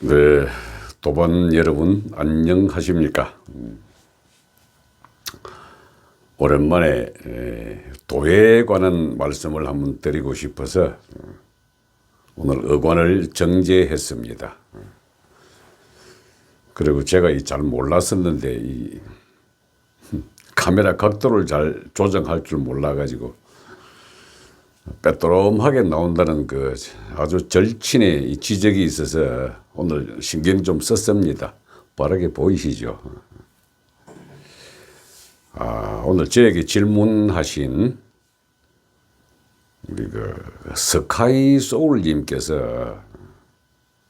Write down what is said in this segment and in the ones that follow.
네, 도반 여러분 안녕하십니까? 음, 오랜만에 에, 도에 관한 말씀을 한번 드리고 싶어서 음, 오늘 의관을 정제했습니다. 그리고 제가 이잘 몰랐었는데 이 카메라 각도를 잘 조정할 줄 몰라가지고 빼또름하게 나온다는 그 아주 절친의 이 지적이 있어서 오늘 신경 좀 썼습니다. 빠르게 보이시죠? 아, 오늘 저에게 질문하신 우리 그 스카이 소울님께서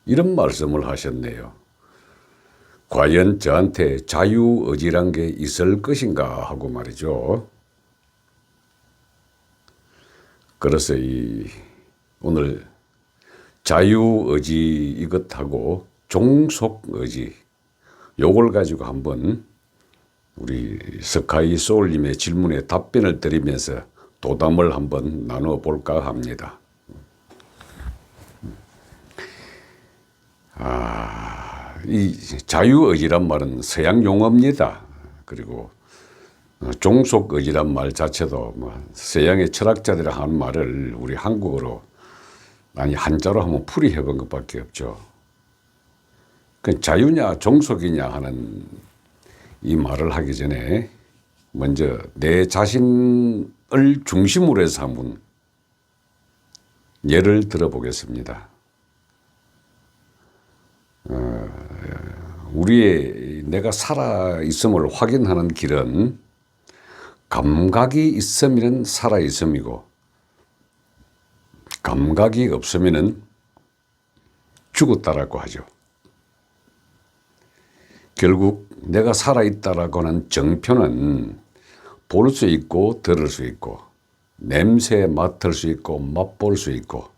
이런 말씀을 하셨네요. 과연 저한테 자유의지란 게 있을 것인가 하고 말이죠. 그래서 이 오늘 자유의지 이것하고 종속의지 요걸 가지고 한번 우리 스카이 소울님의 질문에 답변을 드리면서 도담을 한번 나누어 볼까 합니다. 아, 이 자유의지란 말은 서양 용어입니다. 그리고 어, 종속의지란 말 자체도 뭐 서양의 철학자들이 하는 말을 우리 한국어로 아니 한자로 한번 풀이해 본 것밖에 없죠. 그 자유냐 종속이냐 하는 이 말을 하기 전에 먼저 내 자신을 중심으로 해서 한번 예를 들어보겠습니다. 어, 우리의 내가 살아 있음을 확인하는 길은 감각이 있으면 살아 있음이고 감각이 없으면은 죽었다라고 하죠. 결국 내가 살아 있다라고 하는 정표는 볼 수 있고 들을 수 있고 냄새 맡을 수 있고 맛볼 수 있고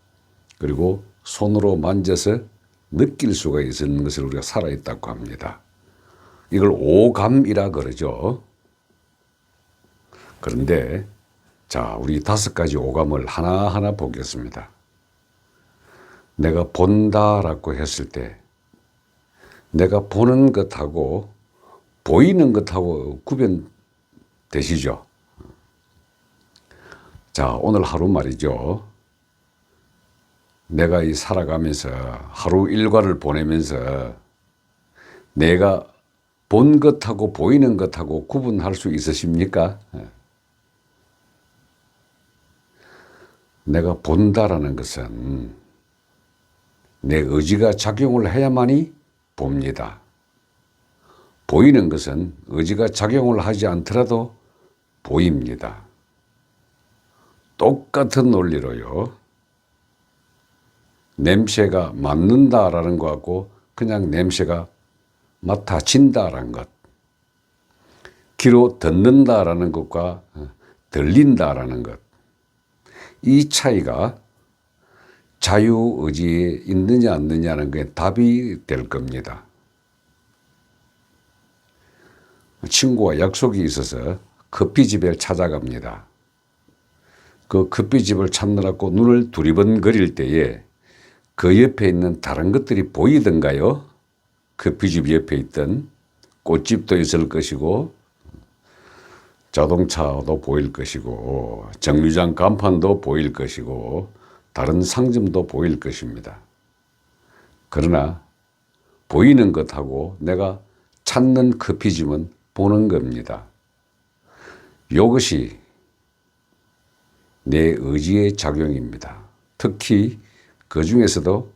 그리고 손으로 만져서 느낄 수가 있는 것을 우리가 살아 있다고 합니다. 이걸 오감이라 그러죠. 그런데 자, 우리 다섯 가지 오감을 하나하나 보겠습니다. 내가 본다라고 했을 때 내가 보는 것하고 보이는 것하고 구별되시죠? 자, 오늘 하루 말이죠. 내가 이 살아가면서 하루 일과를 보내면서 내가 본 것하고 보이는 것하고 구분할 수 있으십니까? 내가 본다라는 것은 내 의지가 작용을 해야만이 봅니다. 보이는 것은 의지가 작용을 하지 않더라도 보입니다. 똑같은 논리로요. 냄새가 맡는다라는 것하고 그냥 냄새가 맡아진다라는 것. 귀로 듣는다라는 것과 들린다라는 것. 이 차이가 자유의지에 있느냐 없느냐는 게 답이 될 겁니다. 친구와 약속이 있어서 커피집에 찾아갑니다. 그 커피집을 찾느라고 눈을 두리번거릴 때에 그 옆에 있는 다른 것들이 보이던가요? 커피집 옆에 있던 꽃집도 있을 것이고 자동차도 보일 것이고 정류장 간판도 보일 것이고 다른 상점도 보일 것입니다. 그러나 보이는 것하고 내가 찾는 커피집은 보는 겁니다. 이것이 내 의지의 작용입니다. 특히 그 중에서도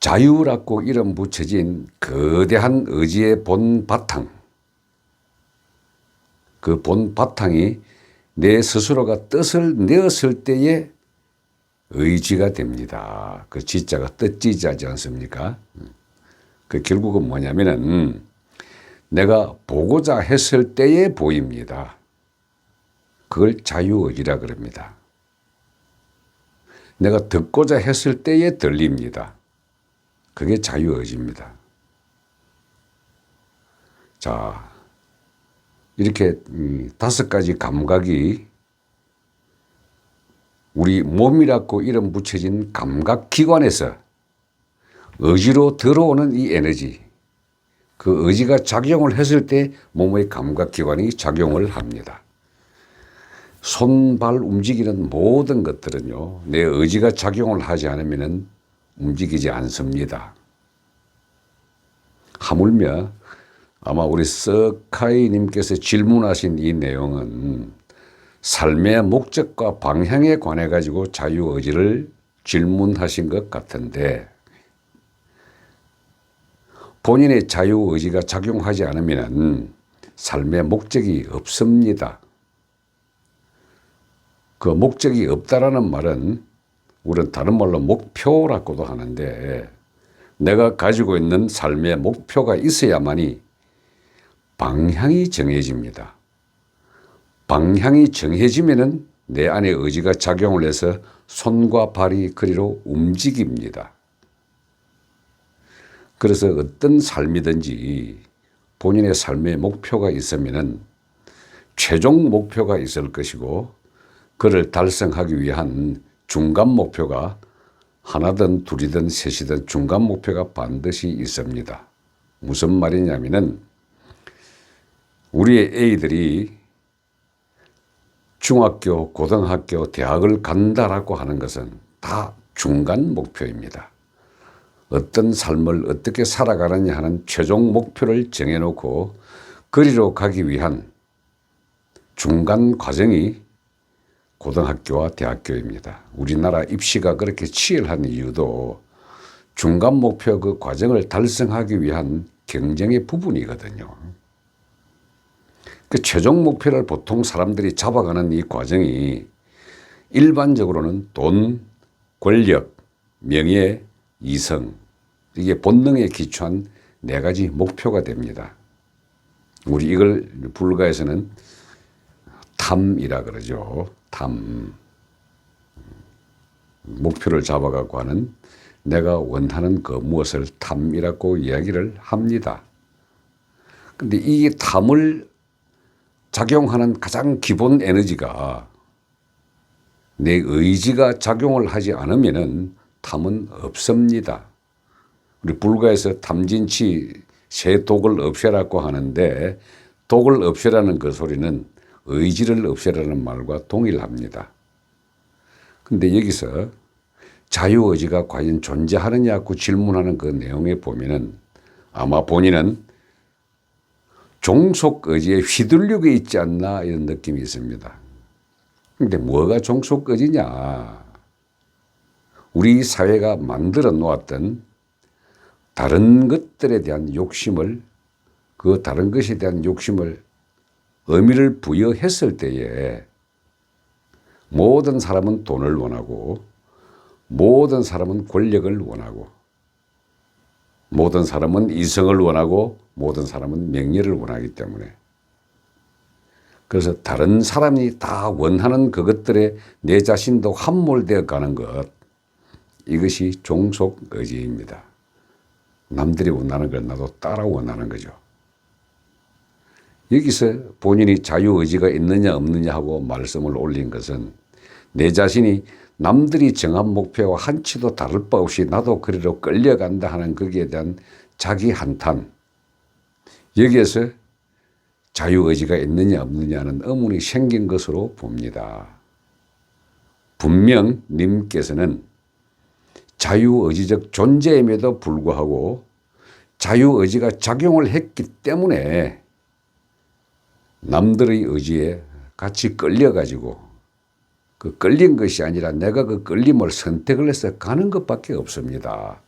자유라고 이름 붙여진 거대한 의지의 본 바탕, 그 본 바탕이 내 스스로가 뜻을 내었을 때에 의지가 됩니다. 그 지자가 뜻지자지 않습니까? 그 결국은 뭐냐면은 내가 보고자 했을 때에 보입니다. 그걸 자유의지라 그럽니다. 내가 듣고자 했을 때에 들립니다. 그게 자유의지입니다. 자, 이렇게 다섯 가지 감각이 우리 몸이라고 이름 붙여진 감각 기관에서 의지로 들어오는 이 에너지, 그 의지가 작용을 했을 때 몸의 감각 기관이 작용을 합니다. 손, 발 움직이는 모든 것들은요, 내 의지가 작용을 하지 않으면 움직이지 않습니다. 하물며 아마 우리 서카이님께서 질문하신 이 내용은 삶의 목적과 방향에 관해 가지고 자유의지를 질문하신 것 같은데 본인의 자유의지가 작용하지 않으면 삶의 목적이 없습니다. 그 목적이 없다라는 말은 우리는 다른 말로 목표라고도 하는데 내가 가지고 있는 삶의 목표가 있어야만이 방향이 정해집니다. 방향이 정해지면은 내 안에 의지가 작용을 해서 손과 발이 그리로 움직입니다. 그래서 어떤 삶이든지 본인의 삶의 목표가 있으면은 최종 목표가 있을 것이고 그를 달성하기 위한 중간 목표가 하나든 둘이든 셋이든 중간 목표가 반드시 있습니다. 무슨 말이냐면은 우리의 애들이 중학교, 고등학교, 대학을 간다라고 하는 것은 다 중간 목표입니다. 어떤 삶을 어떻게 살아가느냐 하는 최종 목표를 정해놓고 그리로 가기 위한 중간 과정이 고등학교와 대학교입니다. 우리나라 입시가 그렇게 치열한 이유도 중간 목표 그 과정을 달성하기 위한 경쟁의 부분이거든요. 그 최종 목표를 보통 사람들이 잡아가는 이 과정이 일반적으로는 돈, 권력, 명예, 이성, 이게 본능에 기초한 네 가지 목표가 됩니다. 우리 이걸 불가에서는 탐이라 그러죠. 탐. 목표를 잡아가고 하는 내가 원하는 그 무엇을 탐이라고 이야기를 합니다. 근데 이 탐을 작용하는 가장 기본 에너지가 내 의지가 작용을 하지 않으면은 탐은 없습니다. 우리 불가에서 탐진치 새 독을 없애라고 하는데 독을 없애라는 그 소리는 의지를 없애라는 말과 동일합니다. 근데 여기서 자유의지가 과연 존재하느냐고 질문하는 그 내용에 보면은 아마 본인은 종속 의지에 휘둘리고 있지 않나 이런 느낌이 있습니다. 근데 뭐가 종속 의지냐? 우리 사회가 만들어 놓았던 다른 것들에 대한 욕심을 그 다른 것에 대한 욕심을 의미를 부여했을 때에 모든 사람은 돈을 원하고 모든 사람은 권력을 원하고 모든 사람은 이성을 원하고 모든 사람은 명예를 원하기 때문에 그래서 다른 사람이 다 원하는 그것들에 내 자신도 함몰되어 가는 것 이것이 종속 의지입니다. 남들이 원하는 걸 나도 따라 원하는 거죠. 여기서 본인이 자유 의지가 있느냐 없느냐 하고 말씀을 올린 것은 내 자신이 남들이 정한 목표와 한치도 다를 바 없이 나도 그리로 끌려간다 하는 거기에 대한 자기 한탄. 여기에서 자유의지가 있느냐 없느냐는 의문이 생긴 것으로 봅니다. 분명 님께서는 자유의지적 존재임에도 불구하고 자유의지가 작용을 했기 때문에 남들의 의지에 같이 끌려가지고 그 끌린 것이 아니라 내가 그 끌림을 선택을 해서 가는 것밖에 없습니다.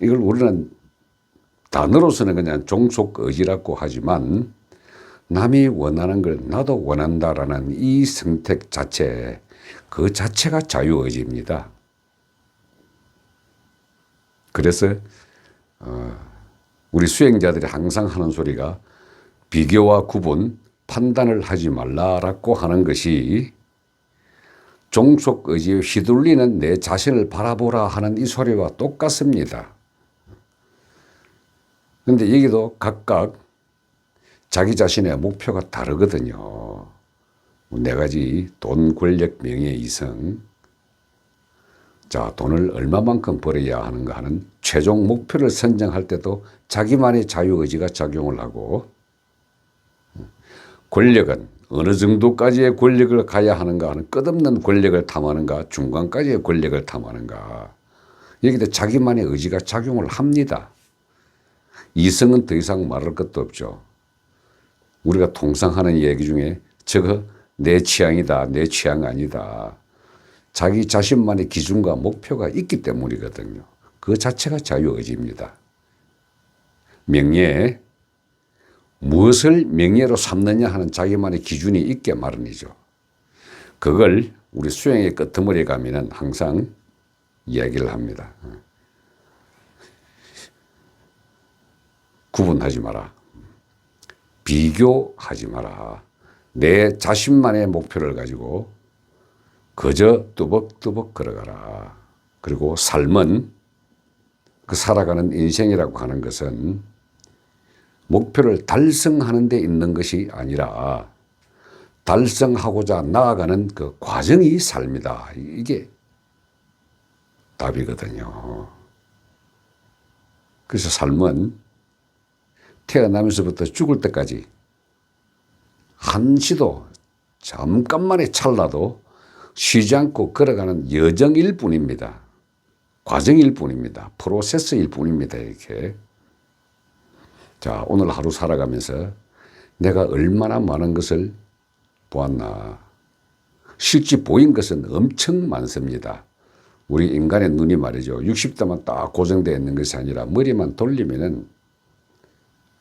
이걸 우리는 단어로서는 그냥 종속 의지라고 하지만 남이 원하는 걸 나도 원한다라는 이 선택 자체, 그 자체가 자유의지입니다. 그래서 어, 우리 수행자들이 항상 하는 소리가 비교와 구분, 판단을 하지 말라라고 하는 것이 종속 의지에 휘둘리는 내 자신을 바라보라 하는 이 소리와 똑같습니다. 그런데 여기도 각각 자기 자신의 목표가 다르거든요. 네 가지 돈, 권력, 명예, 이성. 자, 돈을 얼마만큼 벌어야 하는가 하는 최종 목표를 선정할 때도 자기만의 자유의지가 작용을 하고 권력은 어느 정도까지의 권력을 가야 하는가 하는 끝없는 권력을 탐하는가 중간까지의 권력을 탐하는가 여기다 자기만의 의지가 작용을 합니다. 이성은 더 이상 말할 것도 없죠. 우리가 통상 하는 얘기 중에 저거 내 취향이다, 내 취향 아니다. 자기 자신만의 기준과 목표가 있기 때문이거든요. 그 자체가 자유의지입니다. 명예, 무엇을 명예로 삼느냐 하는 자기만의 기준이 있게 마련이죠. 그걸 우리 수행의 끄트머리에 가면은 항상 이야기를 합니다. 구분하지 마라. 비교하지 마라. 내 자신만의 목표를 가지고 그저 뚜벅뚜벅 걸어가라. 그리고 삶은 그 살아가는 인생이라고 하는 것은 목표를 달성하는 데 있는 것이 아니라 달성하고자 나아가는 그 과정이 삶이다. 이게 답이거든요. 그래서 삶은 태어나면서부터 죽을 때까지 한시도 잠깐만의 찰나도 쉬지 않고 걸어가는 여정일 뿐입니다. 과정일 뿐입니다. 프로세스일 뿐입니다. 이렇게. 자, 오늘 하루 살아가면서 내가 얼마나 많은 것을 보았나. 실제 보인 것은 엄청 많습니다. 우리 인간의 눈이 말이죠. 60도만 딱 고정되어 있는 것이 아니라 머리만 돌리면은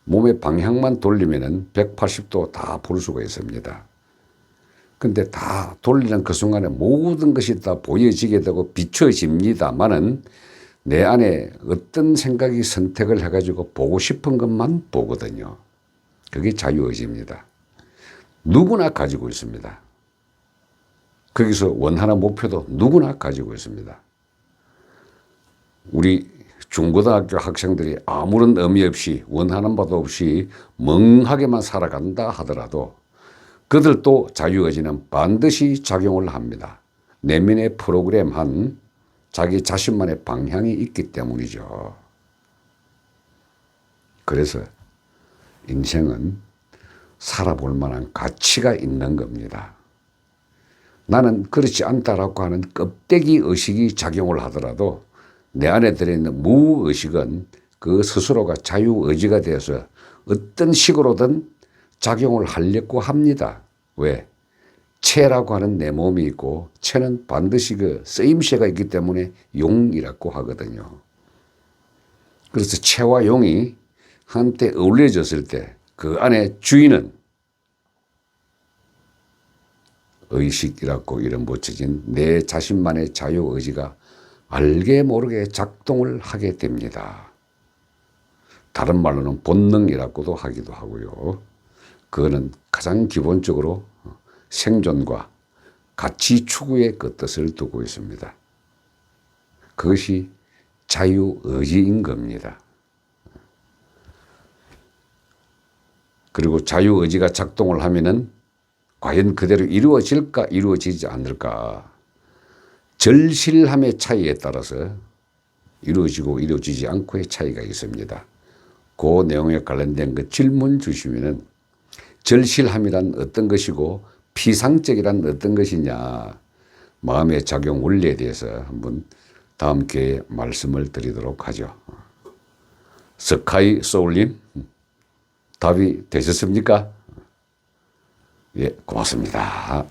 몸의 방향만 돌리면은 180도 다 볼 수가 있습니다. 근데 다 돌리는 그 순간에 모든 것이 다 보여지게 되고 비춰집니다만은 내 안에 어떤 생각이 선택을 해가지고 보고 싶은 것만 보거든요. 그게 자유의지입니다. 누구나 가지고 있습니다. 거기서 원하는 목표도 누구나 가지고 있습니다. 우리 중고등학교 학생들이 아무런 의미 없이 원하는 바도 없이 멍하게만 살아간다 하더라도 그들도 자유의지는 반드시 작용을 합니다. 내면의 프로그램한 자기 자신만의 방향이 있기 때문이죠. 그래서 인생은 살아볼 만한 가치가 있는 겁니다. 나는 그렇지 않다라고 하는 껍데기 의식이 작용을 하더라도 내 안에 들어있는 무의식은 그 스스로가 자유의지가 되어서 어떤 식으로든 작용을 하려고 합니다. 왜? 체라고 하는 내 몸이 있고 체는 반드시 그 쓰임새가 있기 때문에 용이라고 하거든요. 그래서 체와 용이 한때 어울려졌을 때 그 안에 주인은 의식이라고 이름 붙여진 내 자신만의 자유의지가 알게 모르게 작동을 하게 됩니다. 다른 말로는 본능이라고도 하기도 하고요. 그거는 가장 기본적으로 생존과 가치 추구의 그 뜻을 두고 있습니다. 그것이 자유의지인 겁니다. 그리고 자유의지가 작동을 하면은 과연 그대로 이루어질까 이루어지지 않을까 절실함의 차이에 따라서 이루어지고 이루어지지 않고의 차이가 있습니다. 그 내용에 관련된 그 질문 주시면은 절실함이란 어떤 것이고 피상적이란 어떤 것이냐 마음의 작용 원리에 대해서 한번 다음 기회에 말씀을 드리도록 하죠. 스카이 소울님 답이 되셨습니까? 예, 고맙습니다.